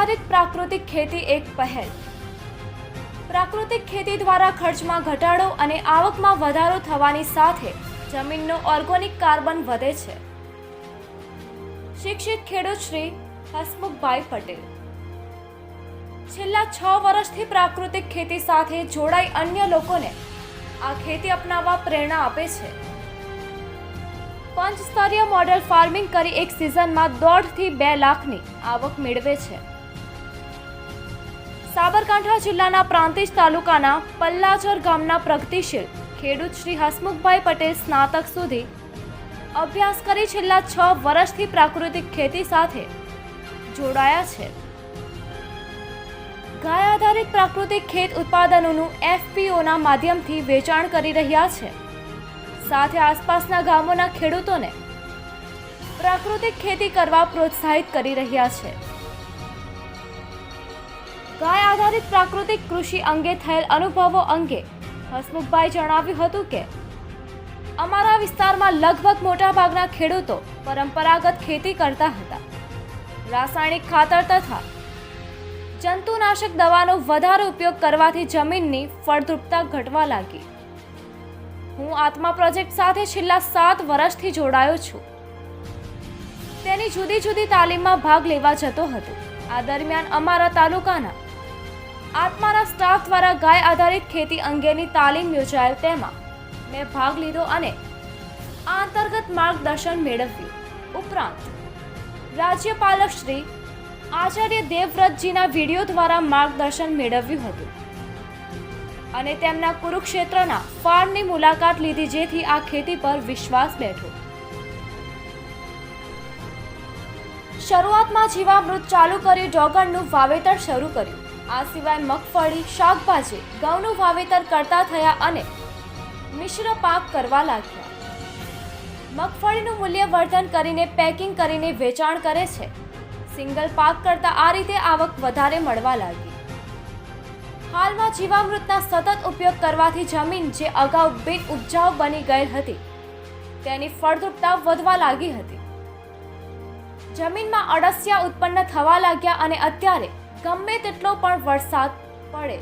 આધારિત પ્રાકૃતિક ખેતી એક પહેલ. પ્રાકૃતિક ખેતી દ્વારા ખર્ચમાં ઘટાડો અને આવકમાં વધારો થવાની સાથે જમીનનો ઓર્ગોનિક કાર્બન વધે છે. શિક્ષિત ખેડૂત શ્રી હસમુખભાઈ પટેલ. છેલ્લા છ વર્ષથી પ્રાકૃતિક ખેતી સાથે જોડાઈ અન્ય લોકોને આ ખેતી અપનાવવા પ્રેરણા આપે છે. પંચસ્તરીય મોડેલ ફાર્મિંગ કરી એક સિઝનમાં દોઢથી બે લાખની આવક મેળવે છે. સાબરકાંઠા જિલ્લાના પ્રાંતિજ તાલુકાના પલ્લાચર ગામના પ્રગતિશીલ ખેડૂત શ્રી હસમુખભાઈ પટેલ સ્નાતક સુધી અભ્યાસ કરી છેલ્લા છ વર્ષથી પ્રાકૃતિક ખેતી સાથે જોડાયા છે. ગાય આધારિત પ્રાકૃતિક ખેત ઉત્પાદનોનું એફપીઓના માધ્યમથી વેચાણ કરી રહ્યા છે. સાથે આસપાસના ગામોના ખેડૂતોને પ્રાકૃતિક ખેતી કરવા પ્રોત્સાહિત કરી રહ્યા છે. ગાય આધારિત પ્રાકૃતિક કૃષિ અંગે થયેલ અનુભવો અંગે હસમુખભાઈ જણાવ્યું હતું કે, અમારા વિસ્તારમાં લગભગ મોટાભાગના ખેડૂતો પરંપરાગત ખેતી કરતા હતા. રાસાયણિક ખાતર તથા જંતુનાશક દવાનો વધારે ઉપયોગ કરવાથી જમીનની ફળદ્રુપતા ઘટવા લાગી. હું આત્મા પ્રોજેક્ટ સાથે છેલ્લા સાત વર્ષથી જોડાયો છું. તેની જુદી જુદી તાલીમમાં ભાગ લેવા જતો હતો. આ દરમિયાન અમારા તાલુકાના આત્માના સ્ટાફ દ્વારા ગાય આધારિત ખેતી અંગેની તાલીમ યોજાયેલ તેમાં મેં ભાગ લીધો અને આ અંતર્ગત માર્ગદર્શન મેળવ્યું. ઉપરાંત રાજ્યપાલક શ્રી આચાર્ય દેવવ્રતજીના વીડિયો દ્વારા માર્ગદર્શન મેળવ્યું હતું અને તેમના કુરુક્ષેત્રના ફાર્મની મુલાકાત લીધી જેથી આ ખેતી પર વિશ્વાસ બેઠો. શરૂઆતમાં જીવામૃત ચાલુ કર્યું ડોગરનું વાવેતર શરૂ કર્યું. આ સિવાય મગફળી, શાકભાજી, ઘઉંનું વાવેતર કરતા થયા અને મિશ્ર પાક કરવા લાગ્યા. મગફળીનું મૂલ્યવર્ધન કરીને પેકિંગ કરીને વેચાણ કરે છે. સિંગલ પાક કરતા આ રીતે આવક વધારે મળવા લાગી. હાલમાં જીવામૃતના સતત ઉપયોગ કરવાથી જમીન જે અગાઉ બિન ઉપજાઉ બની ગયેલ હતી, તેની ફળદ્રુપતા વધવા લાગી હતી. જમીનમાં અળસિયા ઉત્પન્ન થવા લાગ્યા અને અત્યારે ગમે તેટલો પણ વરસાદ પડે,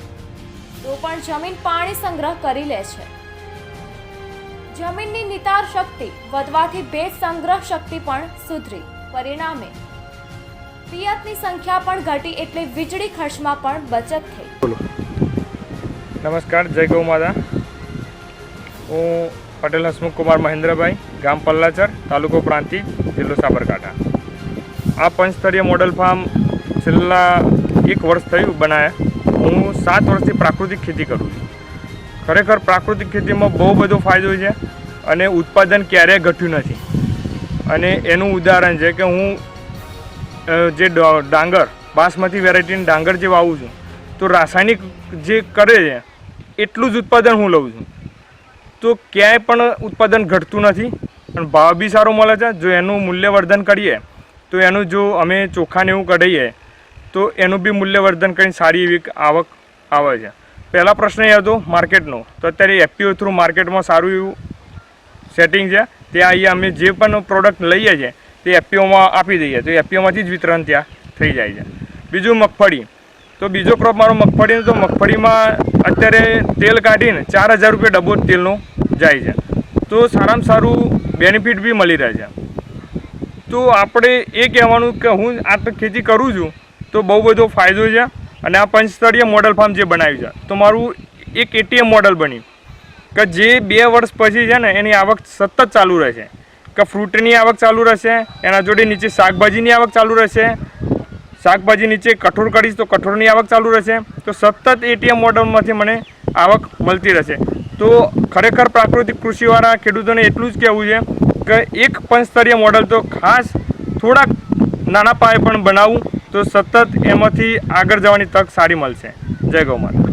તો પણ જમીન પાણી સંગ્રહ કરી લે છે. જમીનની નિતાર શક્તિ વધવાથી ભેજ સંગ્રહ શક્તિ પણ સુધરી. પરિણામે, પિયતની સંખ્યા પણ ઘટી એટલે વીજળી ખર્ચમાં પણ બચત થઈ. નમસ્કાર, જય ગૌ માતા. હું પટેલ હસમુખ કુમાર મહેન્દ્રભાઈ, ગામ પલ્લાચર, તાલુકો પ્રાંતિજ જિલ્લો સાબરકાંઠા. આ પંચસ્તરીય મોડલ ફાર્મ છેલ્લા એક વર્ષ થયું બનાવ્યા હું સાત વર્ષથી પ્રાકૃતિક ખેતી કરું છું. ખરેખર પ્રાકૃતિક ખેતીમાં બહુ બધો ફાયદો છે અને ઉત્પાદન ક્યારેય ઘટ્યું નથી. અને એનું ઉદાહરણ છે કે હું જે ડાંગર, બાસમતી વેરાયટીની ડાંગર જે વાવું છું, તો રાસાયણિક જે કરે છે, એટલું જ ઉત્પાદન હું લઉં છું. તો ક્યાંય પણ ઉત્પાદન ઘટતું નથી અને ભાવ બી સારો મળે છે. જો એનું મૂલ્યવર્ધન કરીએ, તો એનું જો અમે ચોખાને એવું કઢીએ તો એનું બી મૂલ્યવર્ધન કરીને સારી એવી આવક આવે છે. પહેલા પ્રશ્ન એ હતો માર્કેટનો. તો અત્યારે એફપીઓ થ્રુ માર્કેટમાં સારું એવું સેટિંગ છે. ત્યાં અહીંયા અમે જે પણ પ્રોડક્ટ લઈએ છીએ, તે એફપીઓમાં આપી દઈએ. તો એફપીઓમાંથી જ વિતરણ ત્યાં થઈ જાય છે. બીજું મગફળી. તો બીજો ક્રોપ મારો મગફળીનો તો મગફળીમાં અત્યારે તેલ કાઢીને ચાર હજાર રૂપિયા ડબ્બો તેલનો જાય છે. તો સારામાં સારું બેનિફિટ બી મળી રહે છે. તો આપણે એ કહેવાનું કે હું આ તો ખેતી કરું છું તો બહુ બધો ફાયદો છે અને આ પંચસ્તરીય મોડલ ફાર્મ જે બનાવ્યું છે, તો મારું એક એટીએમ મોડલ બન્યું કે જે બે વર્ષ પછી છે ને એની આવક સતત ચાલુ રહેશે. કે ફ્રૂટની આવક ચાલુ રહેશે, એના જોડે નીચે શાકભાજીની આવક ચાલુ રહેશે. શાકભાજી નીચે કઠોળ કરીશ તો કઠોળની આવક ચાલુ રહેશે. તો સતત એટીએમ મોડલમાંથી મને આવક મળતી રહેશે. તો ખરેખર પ્રાકૃતિક કૃષિવાળા ખેડૂતોને એટલું જ કહેવું છે કે એક પંચસ્તરીય મોડલ તો ખાસ થોડાક નાના પાયે પણ બનાવવું તો સતત એમાંથી આગળ જવાની તક સારી મળશે. જય ગૌ માતા.